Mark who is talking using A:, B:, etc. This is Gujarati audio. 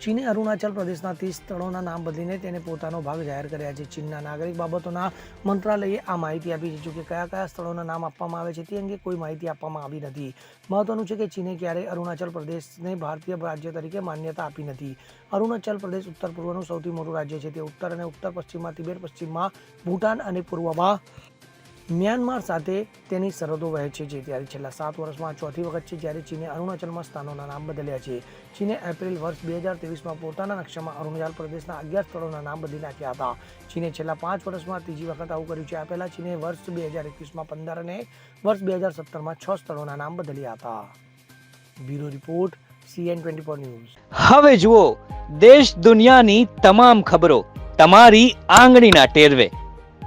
A: ચીને અરુણાચલ પ્રદેશના ત્રીસ સ્થળોના નામ બદલીને તેને પોતાનો ભાગ જાહેર કર્યા છે. ચીનના નાગરિક બાબતોના મંત્રાલયે આ માહિતી આપી છે. જોકે કયા કયા સ્થળોના નામ આપવામાં આવે છે તે અંગે કોઈ માહિતી આપવામાં આવી નથી. મહત્વનું છે કે ચીને ક્યારેય અરુણાચલ પ્રદેશને ભારતીય રાજ્ય તરીકે માન્યતા આપી નથી. અરુણાચલ પ્રદેશ ઉત્તર પૂર્વનું સૌથી મોટું રાજ્ય છે. તે ઉત્તર અને ઉત્તર પશ્ચિમમાં, તિબેટ પશ્ચિમમાં, ભૂટાન અને પૂર્વમાં મ્યાનમાર સાથે તેની સરહદો વહેંચે છે ત્યારે છેલ્લા સાત વર્ષમાં ચોથી વખત છે, જ્યારે ચીને અરુણાચલમાં સ્થાનોના નામ બદલ્યા છે. ચીને એપ્રિલ વર્ષ બે હજાર ત્રેવીસમાં પોતાના નકશામાં અરુણાચલ પ્રદેશના અગિયાર સ્થળોના નામ બદલી નાખ્યા હતા. ચીને છેલ્લા પાંચ વર્ષમાં ત્રીજી વખત આવું કર્યું છે આ પહેલાં ચીને વર્ષ બે હજાર એકવીસમાં પંદર અને વર્ષ બે હજાર સત્તરમાં છ સ્થળોના નામ બદલ્યા હતા. Bureau report, CN twenty four news.
B: હવે જુઓ, દેશ દુનિયાની તમામ ખબરો તમારી આંગળીના ટેરવે.